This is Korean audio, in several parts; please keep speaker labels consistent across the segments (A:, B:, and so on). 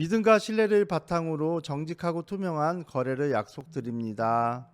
A: 믿음과 신뢰를 바탕으로 정직하고 투명한 거래를 약속드립니다.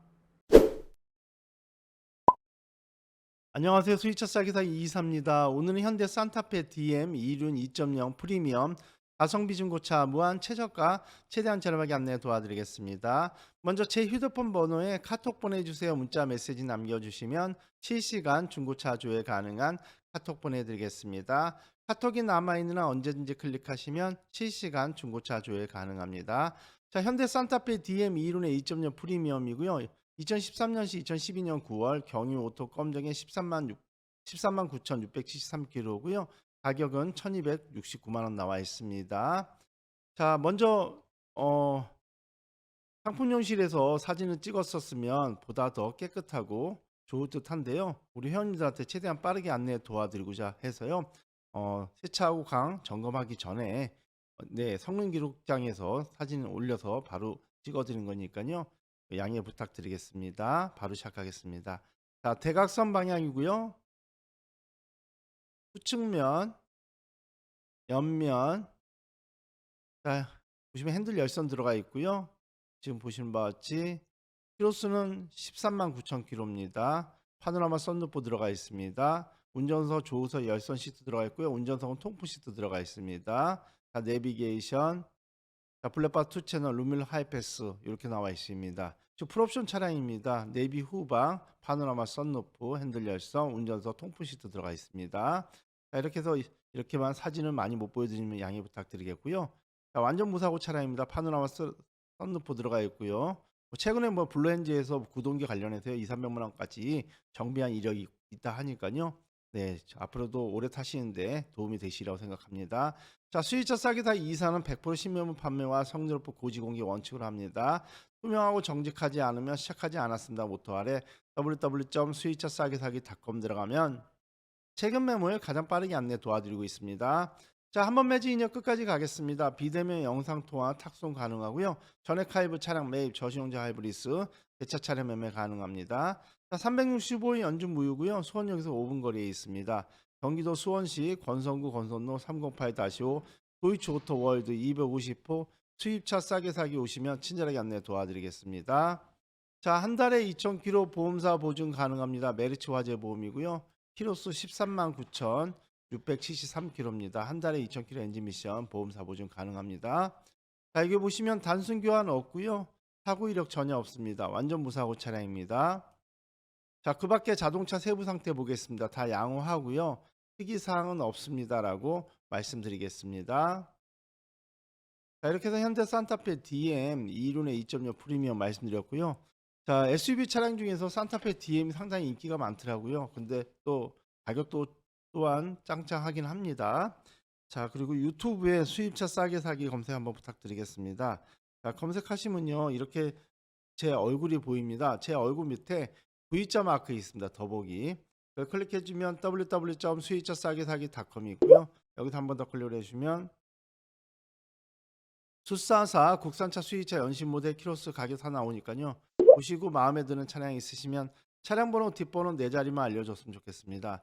A: 안녕하세요. 수의차 싸기사 이이사입니다. 오늘은 현대 산타페 DM 2륜 2.0 프리미엄 가성비 중고차 무한 최저가 최대한 저렴하게 안내 도와드리겠습니다. 먼저 제 휴대폰 번호에 카톡 보내주세요. 문자 메시지 남겨주시면 실시간 중고차 조회 가능한 카톡 보내드리겠습니다. 카톡이 남아있는 한 언제든지 클릭하시면 실시간 중고차 조회 가능합니다. 자, 현대 산타페 DM 2륜의 2.0 프리미엄이고요. 2013년시 2012년 9월 경유 오토 검정의 13만 6, 13만 9,673km고요. 가격은 1,269만 원 나와 있습니다. 자, 먼저 어 상품용실에서 사진을 찍었었으면 보다 더 깨끗하고 좋을 듯한데요. 우리 회원님들한테 최대한 빠르게 안내 도와드리고자 해서요. 어, 세차하고 강 점검하기 전에 어, 네, 성능 기록장에서 사진을 올려서 바로 찍어드린 거니까요. 양해 부탁드리겠습니다. 바로 시작하겠습니다. 자, 대각선 방향이고요. 우측면, 옆면, 자, 보시면 핸들 열선 들어가 있고요. 지금 보시는 바와 같이 키로수는 13만 9천 킬로입니다. 파노라마 썬루프 들어가 있습니다. 운전석, 조우석, 열선 시트 들어가 있고요. 운전석은 통풍 시트 들어가 있습니다. 자, 내비게이션, 자, 블랙박스 투 채널, 루밀 하이패스 이렇게 나와 있습니다. 지금 풀옵션 차량입니다. 내비 후방, 파노라마 썬루프, 핸들 열선, 운전석, 통풍 시트 들어가 있습니다. 자, 이렇게 해서 이- 이렇게만 사진을 많이 못 보여드리면 양해 부탁드리겠고요. 자, 완전 무사고 차량입니다. 파노라마 썬- 썬루프 들어가 있고요. 뭐 최근에 뭐 블루엔지에서 구동기 관련해서 2, 300만 원까지 정비한 이력이 있다 하니까요. 네, 저 앞으로도 오래 타시는데 도움이 되시리라고 생각합니다. 자, 수입차 싸기사 이사는 100% 신매물 판매와 성질높은 고지공개 원칙으로 합니다. 투명하고 정직하지 않으면 시작하지 않았습니다. 모토 아래 www.수입차 싸기 사기.com 들어가면 최근 매물 가장 빠르게 안내 도와드리고 있습니다. 자, 한번 인력 끝까지 가겠습니다. 비대면 영상 통화 탁송 가능하고요. 전액 하이브 차량 매입, 저시용자 하이브리스, 대차 차량 매매 가능합니다. 자, 365일 연중 무휴고요. 수원역에서 5분 거리에 있습니다. 경기도 수원시 권선구 권선로 308-5 도이치 오토 월드 250호 수입차 싸게 사기 오시면 친절하게 안내 도와드리겠습니다. 자, 한 달에 2,000km 보험사 보증 가능합니다. 메리츠 화재 보험이고요. 키로수 13만 9천 673km입니다. 한 달에 2,000km 엔진 미션 보험사 보증 가능합니다. 자, 여기 보시면 단순 교환 없고요. 사고 이력 전혀 없습니다. 완전 무사고 차량입니다. 자, 그 밖에 자동차 세부 상태 보겠습니다. 다 양호하고요. 특이 사항은 없습니다라고 말씀드리겠습니다. 자, 이렇게 해서 현대 산타페 DM 2륜의 2.0 프리미엄 말씀드렸고요. 자, SUV 차량 중에서 산타페 DM이 상당히 인기가 많더라고요. 근데 또 가격도 또한 짱짱하긴 합니다. 자, 그리고 유튜브에 수입차 싸게 사기 검색 한번 부탁드리겠습니다. 자, 검색하시면요. 이렇게 제 얼굴이 보입니다. 제 얼굴 밑에 V자 마크 있습니다. 더보기. 클릭해주면 www.수입차 싸게 사기.com이 있고요. 여기서 한 번 더 클릭을 해주면 수사사 국산차 수입차 연식 모델 키로수 가격 다 나오니까요. 보시고 마음에 드는 차량 있으시면 차량 번호 뒷번호 네 자리만 알려줬으면 좋겠습니다.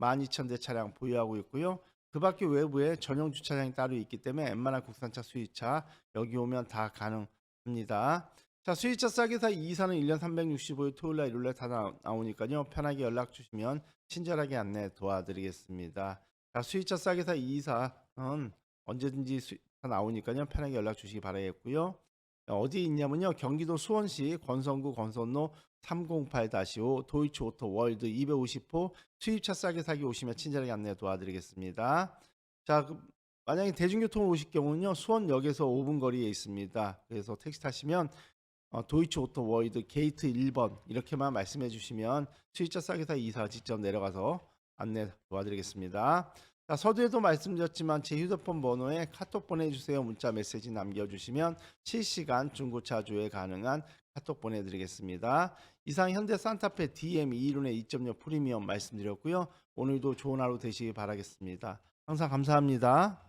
A: 12,000대 차량 보유하고 있고요. 그 밖에 외부에 전용 주차장이 따로 있기 때문에 웬만한 국산차 수입차 여기 오면 다 가능합니다. 자 수입차 싸게사 이사는 1년 365일 토요일날 일요일날 다 나, 나오니까요. 편하게 연락 주시면 친절하게 안내 도와드리겠습니다. 자 수입차 싸게사 이사는 언제든지 수, 다 나오니까요. 편하게 연락 주시기 바라겠고요. 어디 있냐면요. 경기도 수원시 권선구 권선로 308-5 도이치 오토 월드 250호 수입차 싸게 사기 오시면 친절하게 안내 도와드리겠습니다. 자, 그 만약에 대중교통으로 오실 경우는요. 수원역에서 5분 거리에 있습니다. 그래서 택시 타시면 어, 도이치 오토 월드 게이트 1번 이렇게만 말씀해 주시면 수입차 싸게 사기 이사 직접 내려가서 안내 도와드리겠습니다. 자, 서두에도 말씀드렸지만 제 휴대폰 번호에 카톡 보내주세요. 문자 메시지 남겨주시면 실시간 중고차 조회 가능한 카톡 보내드리겠습니다. 이상 현대 산타페 DM 2이론의 2.0 프리미엄 말씀드렸고요. 오늘도 좋은 하루 되시기 바라겠습니다. 항상 감사합니다.